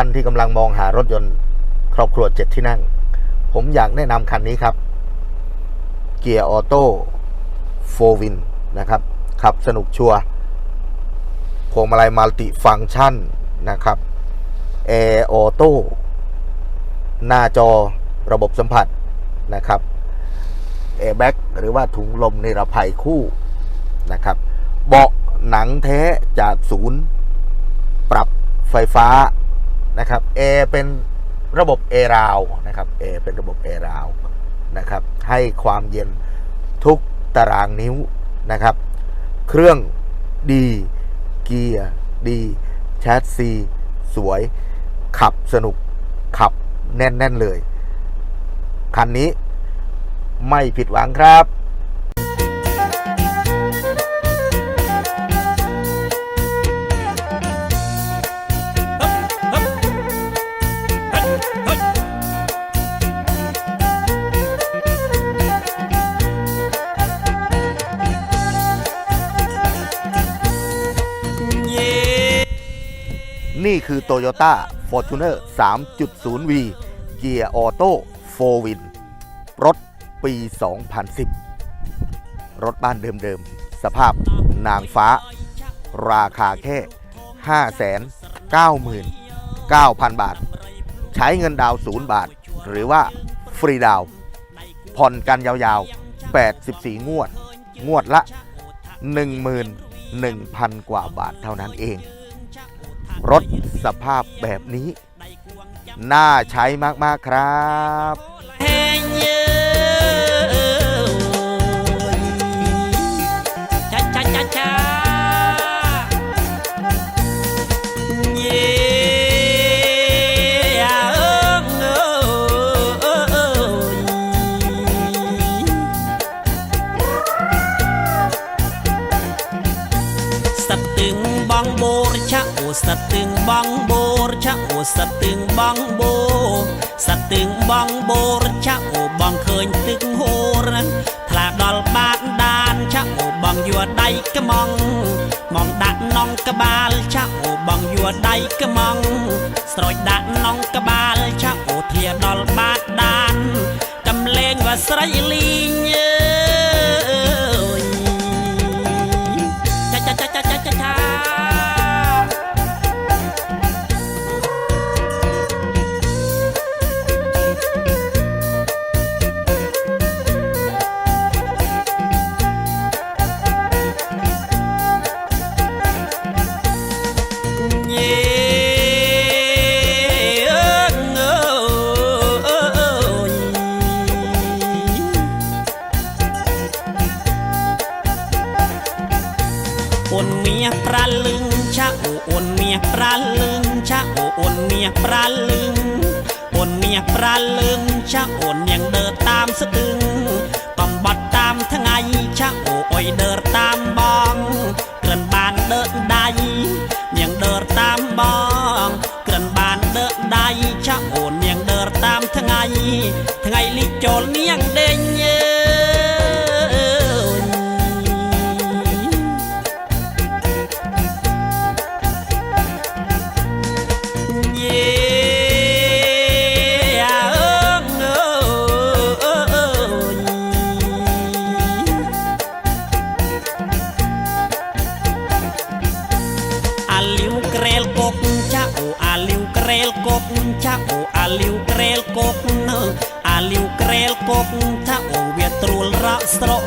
ท่านที่กำลังมองหารถยนต์ครอบครัวเจ็ดที่นั่ง ผมอยากแนะนำคันนี้ครับ เกียร์ออโต้โฟวินนะครับ ขับสนุกชัวร์พวงมาลัยมัลติฟังก์ชันนะครับแอร์ออโต้หน้าจอระบบสัมผัสนะครับแอร์แบ็กหรือว่าถุงลมนิรภัยคู่นะครับ เบาะหนังแท้จากศูนย์ ปรับไฟฟ้า นะครับแอเป็นระบบแอราวนะครับแอเป็นระบบแอราวนะครับ ให้ความเย็นทุกตารางนิ้วนะครับ เครื่องดีเกียร์ดีแชสซีสวย ขับสนุก ขับแน่น ๆ เลย คันนี้ไม่ผิดหวังครับ นี่คือ Toyota Fortuner 3.0V เกียร์ออโต้4วินรถปี 2010 รถบ้านเดิมๆ สภาพนางฟ้า ราคาแค่ 599,000 บาท ใช้เงินดาวน์0บาท หรือว่าฟรีดาว ผ่อนกันยาวๆ 84 งวด งวดละ 11,000 กว่าบาทเท่านั้นเอง รถสภาพแบบนี้ น่าใช้มาก ๆ ครับ សិតទៀងបងបូរឆាក់អូសិតទៀងបងបូសិតទៀងបងបូរឆាក់អូបងឃើញទឹកហូរថ្លាដល់បាតដានឆាក់អូបងយួរដៃកំងមកដាក់នងក្បាលឆាក់អូបងយួរដៃកំងស្រោចដាក់នងក្បាលឆាក់អូធាដល់បាតដានកំលេងវ៉ាស្រីលីង មាសប្រាលឹងឆាអូអូនមាសប្រាលឹងឆាអូអូនមាសប្រាលឹងអូនមាសប្រាលឹងឆាអូននាងដើរតាមស្ទឹងកំបាត់តាមថ្ងៃឆាអូអុយដើរតាមបងក្រិនបានដើរដៃនាងដើរតាមបងក្រិនបានដើរដៃឆាអូននាងដើរតាមថ្ងៃថ្ងៃលីកចូលនាង ក្រែលកុកចាអូអាលីវក្រែលកុកនៅអាលីវក្រែលកុកចាអូវាត្រួលរកស្រក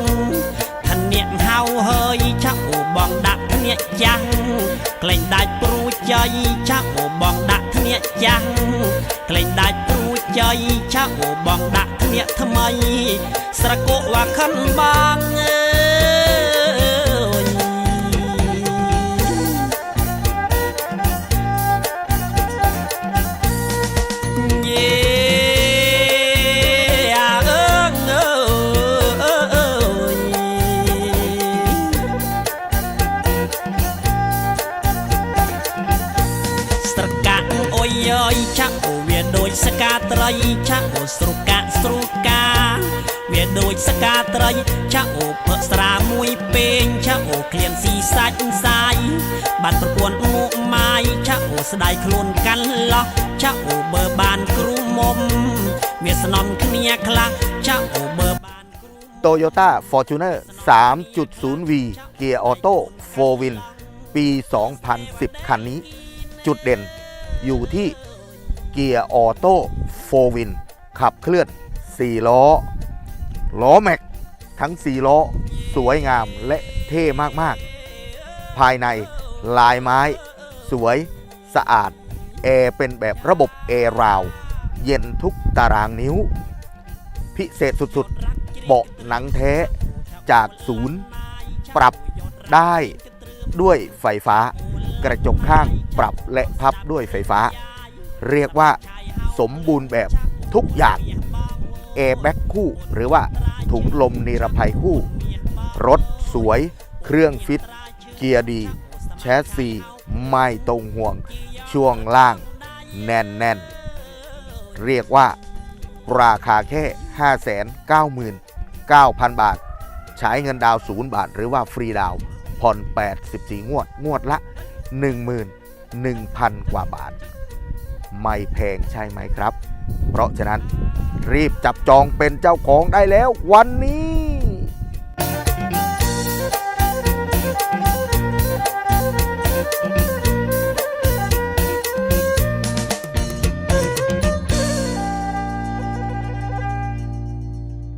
ធនាគហៅហើយចាអូបងដាក់ធនាគចាំងក្លែងដាច់ព្រួចចៃចាអូបងដាក់ធនាគចាំងក្លែងដាច់ព្រួចចៃចាអូបងដាក់ធនាគថ្មី ស្រកកវាខិនបងអើ ស្រកាក់អុយ យោយចាក់អូវាដូចស្កាត្រីចាក់អូស្រុកាស្រុកាវាដូចស្កាត្រីចាក់អូផឹកស្រាមួយពេងចាក់អូក្លៀនស៊ីសាច់សាយបាត់ប្រពន្ធមុខម៉ាយចាក់អូស្ដាយខ្លួនកាន់ឡោះចាក់អូបើបានគ្រូមុំវាស្នំគ្នាខ្លះចាក់អូបើបាន Toyota Fortuner 3.0V เกียร์ออโต้4 w i n ปี 2010 คันนี้ จุดเด่นอยู่ที่เกียร์ออโต้4 w i n ขับเคลื่อน 4 ล้อ ล้อแม็ก ทั้ง 4 ล้อ สวยงามและเท่มากๆ ภายในลายไม้ สวยสะอาด แอร์เป็นแบบระบบแอร์ราว เย็นทุกตารางนิ้ว พิเศษสุดๆ เบาะหนังแท้จากศูนย์ ปรับได้ด้วยไฟฟ้า กระจกข้างปรับและพับด้วยไฟฟ้า เรียกว่าสมบูรณ์แบบทุกอย่างแอร์แบ็กคู่ หรือว่าถุงลมนิรภัยคู่ รถสวย เครื่องฟิต เกียร์ดี แชสซี ไม่ตรงห่วง ช่วงล่าง แน่นๆเรียกว่า ราคาแค่ 599,000 บาท ใช้เงินดาวศูนย์บาท หรือว่าฟรีดาวผ่อน 84 งวด งวดละ 11,000 กว่าบาท ไม่แพงใช่ไหมครับ เพราะฉะนั้นรีบจับจองเป็นเจ้าของได้แล้ววันนี้